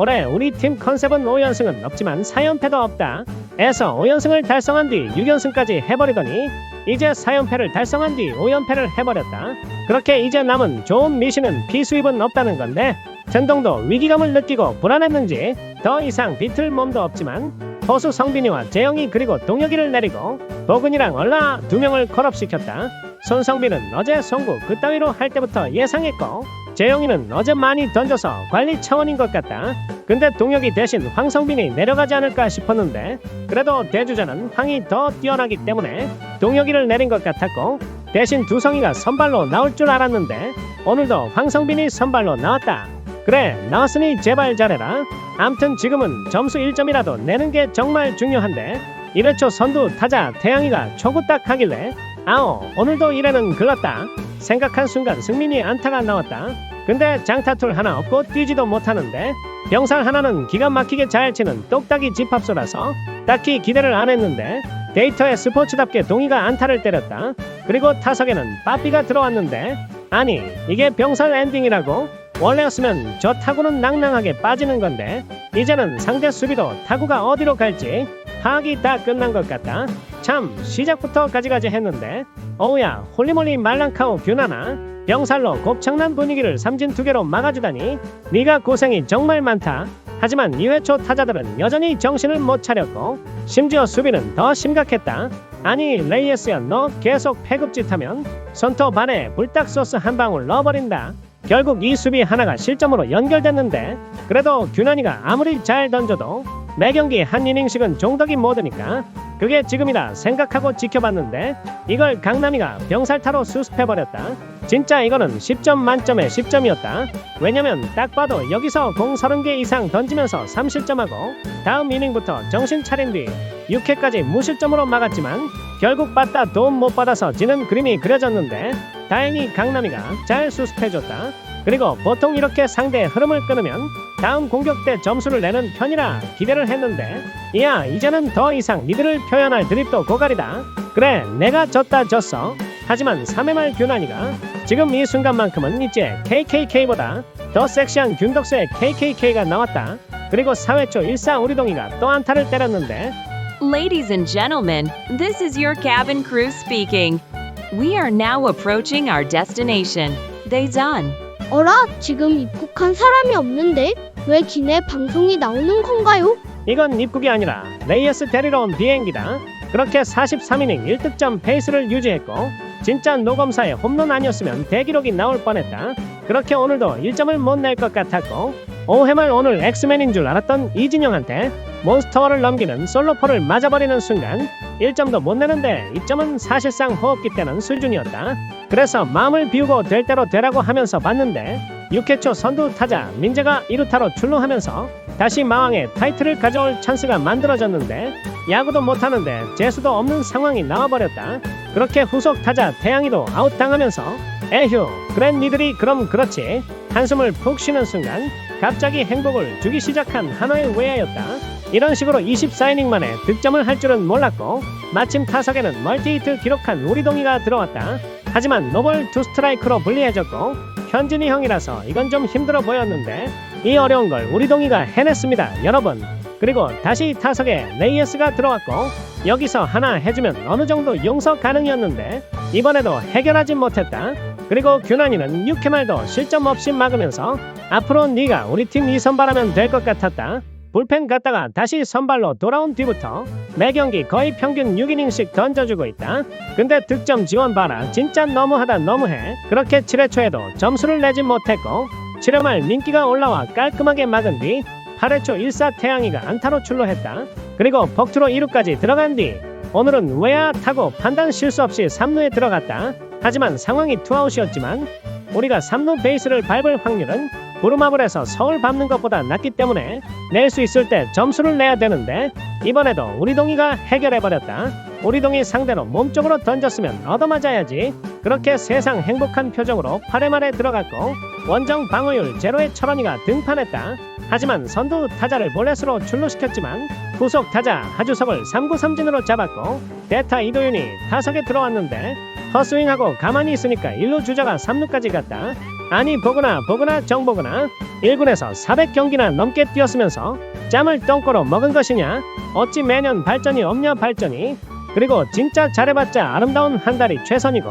올해 우리 팀 컨셉은 5연승은 없지만 4연패도 없다. 에서 5연승을 달성한 뒤 6연승까지 해버리더니 이제 4연패를 달성한 뒤 5연패를 해버렸다. 그렇게 이제 남은 좋은 미신은 피수입은 없다는 건데 전동도 위기감을 느끼고 불안했는지 더 이상 비틀 몸도 없지만 포수 성빈이와 재영이 그리고 동혁이를 내리고 도근이랑 얼라 두 명을 콜업시켰다. 손성빈은 어제 송구 그따위로 할 때부터 예상했고 재영이는 어제 많이 던져서 관리 차원인 것 같다. 근데 동혁이 대신 황성빈이 내려가지 않을까 싶었는데 그래도 대주자는 황이 더 뛰어나기 때문에 동혁이를 내린 것 같았고 대신 두성이가 선발로 나올 줄 알았는데 오늘도 황성빈이 선발로 나왔다. 그래 나왔으니 제발 잘해라. 암튼 지금은 점수 1점이라도 내는 게 정말 중요한데 1회초 선두 타자 태양이가 초구 딱 하길래 아오 오늘도 1회는 글렀다. 생각한 순간 승민이 안타가 나왔다. 근데 장타툴 하나 없고 뛰지도 못하는데 병살 하나는 기가 막히게 잘 치는 똑딱이 집합소라서 딱히 기대를 안 했는데 데이터에 스포츠답게 동이가 안타를 때렸다. 그리고 타석에는 빠삐가 들어왔는데 아니 이게 병살 엔딩이라고? 원래였으면 저 타구는 낭낭하게 빠지는 건데 이제는 상대 수비도 타구가 어디로 갈지 파악이 다 끝난 것 같다. 참 시작부터 가지가지 했는데 어우야 홀리몰리 말랑카우 뷰나나 병살로 곱창난 분위기를 삼진 두 개로 막아주다니 네가 고생이 정말 많다. 하지만 2회 초 타자들은 여전히 정신을 못 차렸고 심지어 수비는 더 심각했다. 아니 레이에스야 너 계속 패급짓하면 손톱 안에 불닭소스 한 방울 넣어버린다. 결국 이 수비 하나가 실점으로 연결됐는데 그래도 균환이가 아무리 잘 던져도 매 경기 한 이닝씩은 종덕이 못 오니까 그게 지금이라 생각하고 지켜봤는데 이걸 강남이가 병살타로 수습해버렸다. 진짜 이거는 10점 만점에 10점이었다. 왜냐면 딱 봐도 여기서 공 30개 이상 던지면서 3실점하고 다음 이닝부터 정신 차린 뒤 6회까지 무실점으로 막았지만 결국 빠따 도움 못 받아서 지는 그림이 그려졌는데 다행히 강남이가 잘 수습해줬다. 그리고 보통 이렇게 상대의 흐름을 끊으면 다음 공격 때 점수를 내는 편이라 기대를 했는데 이야 이제는 더 이상 니들을 표현할 드립도 고갈이다. 그래 내가 졌다 졌어. 하지만 3회 말 균환이가 지금 이 순간만큼은 이제 KKK보다 더 섹시한 균덕수의 KKK가 나왔다. 그리고 4회 초 1사 우리동이가 또 안타를 때렸는데 Ladies and gentlemen, this is your cabin crew speaking. We are now approaching our destination, Daejeon. 어라, 지금 입국한 사람이 없는데 왜 기내 방송이 나오는 건가요? 이건 입국이 아니라 레이어스 데리러 온 비행기다. 그렇게 43이닝 1득점 페이스를 유지했고 진짜 노검사의 홈런 아니었으면 대기록이 나올 뻔했다. 그렇게 오늘도 1점을 못 낼 것 같았고 5회 말 오늘 엑스맨인 줄 알았던 이진영한테 몬스터를 넘기는 솔로포를 맞아버리는 순간 1점도 못 내는데 이점은 사실상 호흡기 때는 수준이었다. 그래서 마음을 비우고 될 대로 되라고 하면서 봤는데 6회 초 선두 타자 민재가 2루타로 출루하면서 다시 마왕의 타이틀을 가져올 찬스가 만들어졌는데 야구도 못하는데 재수도 없는 상황이 나와버렸다. 그렇게 후속 타자 태양이도 아웃당하면서 에휴 그랜 니들이 그럼 그렇지 한숨을 푹 쉬는 순간 갑자기 행복을 주기 시작한 한화의 외야였다. 이런 식으로 24이닝 만에 득점을 할 줄은 몰랐고 마침 타석에는 멀티히트 기록한 우리동이가 들어왔다. 하지만 노볼 투 스트라이크로 불리해졌고 현진이 형이라서 이건 좀 힘들어 보였는데 이 어려운 걸 우리동이가 해냈습니다 여러분. 그리고 다시 타석에 레이에스가 들어왔고 여기서 하나 해주면 어느 정도 용서 가능이었는데 이번에도 해결하지 못했다. 그리고 규난이는 6회 말도 실점 없이 막으면서 앞으로 네가 우리 팀 2선발하면 될 것 같았다 불펜 갔다가 다시 선발로 돌아온 뒤부터 매 경기 거의 평균 6이닝씩 던져주고 있다. 근데 득점 지원 봐라. 진짜 너무하다 너무해. 그렇게 7회 초에도 점수를 내지 못했고 7회 말 민기가 올라와 깔끔하게 막은 뒤 8회 초 1사 태양이가 안타로 출루했다. 그리고 벅투로 2루까지 들어간 뒤 오늘은 외야 타고 판단 실수 없이 3루에 들어갔다. 하지만 상황이 투아웃이었지만 우리가 3루 베이스를 밟을 확률은 부루마블 에서 서울 밟는 것보다 낮기 때문에 낼 수 있을 때 점수를 내야 되는데 이번에도 우리 동이가 해결해버렸다. 우리 동이 상대로 몸쪽으로 던졌으면 얻어맞아야지. 그렇게 세상 행복한 표정으로 8회 말에 들어갔고 원정 방어율 제로의 철원이가 등판했다. 하지만 선두 타자를 볼넷으로 출루시켰지만 후속 타자 하주석을 3구 3진으로 잡았고 대타 이도윤이 타석에 들어왔는데 헛스윙하고 가만히 있으니까 1루 주자가 3루까지 갔다. 아니 보거나 보거나 정보거나 1군에서 400경기나 넘게 뛰었으면서 짬을 똥꼬로 먹은 것이냐? 어찌 매년 발전이 없냐 발전이? 그리고 진짜 잘해봤자 아름다운 한 달이 최선이고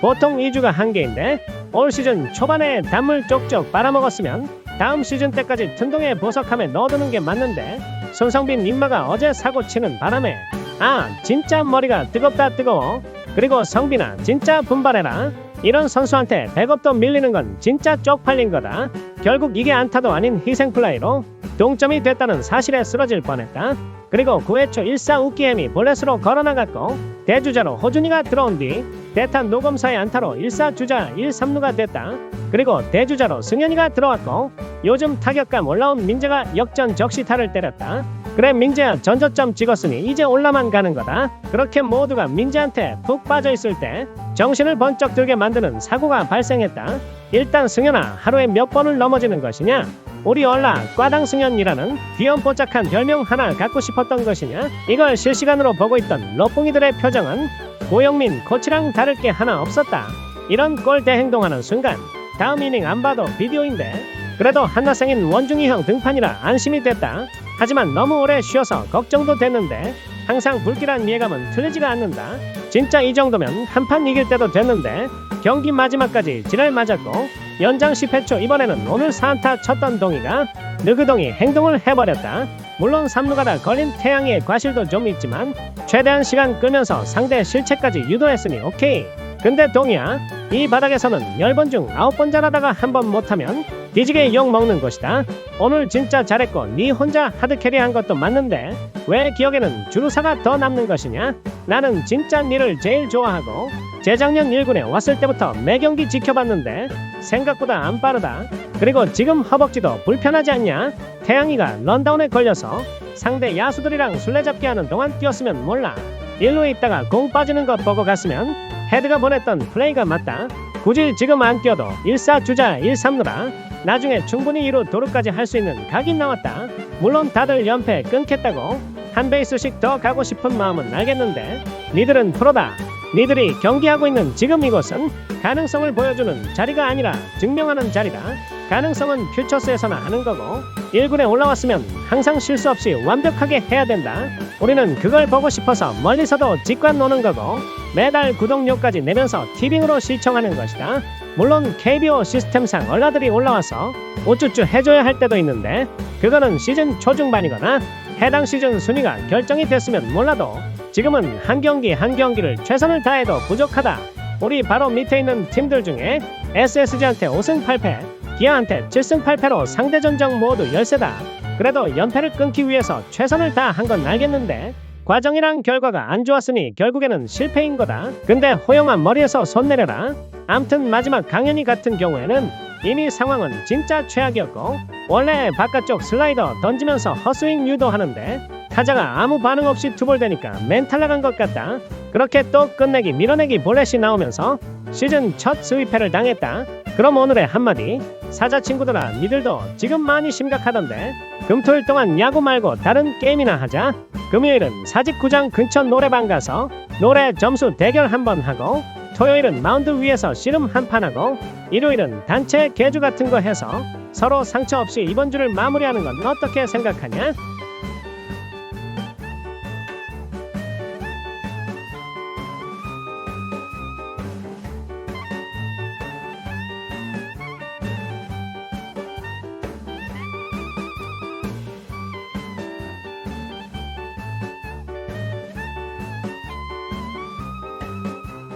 보통 2주가 한계인데 올 시즌 초반에 단물 쪽쪽 빨아먹었으면 다음 시즌 때까지 튼동에 보석함에 넣어두는 게 맞는데 손성빈 임마가 어제 사고 치는 바람에 아 진짜 머리가 뜨겁다 뜨거워 그리고 성빈아 진짜 분발해라 이런 선수한테 백업도 밀리는 건 진짜 쪽팔린 거다. 결국 이게 안타도 아닌 희생플라이로 동점이 됐다는 사실에 쓰러질 뻔했다. 그리고 9회 초 1사 우키엠이 볼넷으로 걸어나갔고 대주자로 호준이가 들어온 뒤 대타 노검사의 안타로 1사 주자 1, 3루가 됐다. 그리고 대주자로 승현이가 들어왔고 요즘 타격감 올라온 민재가 역전 적시타를 때렸다 그래 민재야 전저점 찍었으니 이제 올라만 가는 거다. 그렇게 모두가 민재한테 푹 빠져있을 때 정신을 번쩍 들게 만드는 사고가 발생했다. 일단 승현아 하루에 몇 번을 넘어지는 것이냐? 우리 얼라 과당 승현이라는 귀염뽀짝한 별명 하나 갖고 싶었던 것이냐? 이걸 실시간으로 보고 있던 러뽕이들의 표정은 고영민 코치랑 다를 게 하나 없었다. 이런 꼴 대 행동하는 순간 다음 이닝 안 봐도 비디오인데 그래도 한나생인 원중이 형 등판이라 안심이 됐다 하지만 너무 오래 쉬어서 걱정도 됐는데 항상 불길한 예감은 틀리지가 않는다 진짜 이 정도면 한 판 이길 때도 됐는데 경기 마지막까지 지랄 맞았고 연장 10회 초 이번에는 오늘 4안타 쳤던 동이가 느그동이 행동을 해버렸다. 물론 3루가 다 걸린 태양의 과실도 좀 있지만 최대한 시간 끌면서 상대 실책까지 유도했으니 오케이. 근데 동이야 이 바닥에서는 10번 중 9번 잘하다가 한 번 못하면 뒤지게 욕 먹는 것이다. 오늘 진짜 잘했고 네 혼자 하드캐리한 것도 맞는데 왜 기억에는 주루사가 더 남는 것이냐? 나는 진짜 니를 제일 좋아하고 재작년 1군에 왔을 때부터 매 경기 지켜봤는데 생각보다 안 빠르다. 그리고 지금 허벅지도 불편하지 않냐? 태양이가 런다운에 걸려서 상대 야수들이랑 술래잡기 하는 동안 뛰었으면 몰라. 일루에 있다가 공 빠지는 것 보고 갔으면 헤드가 보냈던 플레이가 맞다. 굳이 지금 안 뛰어도 1사 주자 1, 3루라 나중에 충분히 2루 도루까지 할 수 있는 각이 나왔다. 물론 다들 연패 끊겠다고 한 베이스씩 더 가고 싶은 마음은 알겠는데 니들은 프로다. 니들이 경기하고 있는 지금 이곳은 가능성을 보여주는 자리가 아니라 증명하는 자리다. 가능성은 퓨처스에서나 하는 거고 1군에 올라왔으면 항상 실수 없이 완벽하게 해야 된다. 우리는 그걸 보고 싶어서 멀리서도 직관 노는 거고 매달 구독료까지 내면서 티빙으로 시청하는 것이다. 물론 KBO 시스템상 얼라들이 올라와서 우쭈쭈 해줘야 할 때도 있는데 그거는 시즌 초중반이거나 해당 시즌 순위가 결정이 됐으면 몰라도 지금은 한 경기 한 경기를 최선을 다해도 부족하다. 우리 바로 밑에 있는 팀들 중에 SSG한테 5승 8패, 기아한테 7승 8패로 상대 전적 모두 열세다. 그래도 연패를 끊기 위해서 최선을 다한 건 알겠는데 과정이랑 결과가 안 좋았으니 결국에는 실패인 거다. 근데 호영아 머리에서 손 내려라. 암튼 마지막 강현이 같은 경우에는 이미 상황은 진짜 최악이었고 원래 바깥쪽 슬라이더 던지면서 헛스윙 유도하는데 타자가 아무 반응 없이 투볼되니까 멘탈 나간 것 같다. 그렇게 또 끝내기 밀어내기 볼넷이 나오면서 시즌 첫 스위패를 당했다. 그럼 오늘의 한마디 사자 친구들아 니들도 지금 많이 심각하던데 금토일 동안 야구 말고 다른 게임이나 하자. 금요일은 사직구장 근처 노래방 가서 노래 점수 대결 한번 하고 토요일은 마운드 위에서 씨름 한판 하고 일요일은 단체 개주 같은 거 해서 서로 상처 없이 이번 주를 마무리하는 건 어떻게 생각하냐?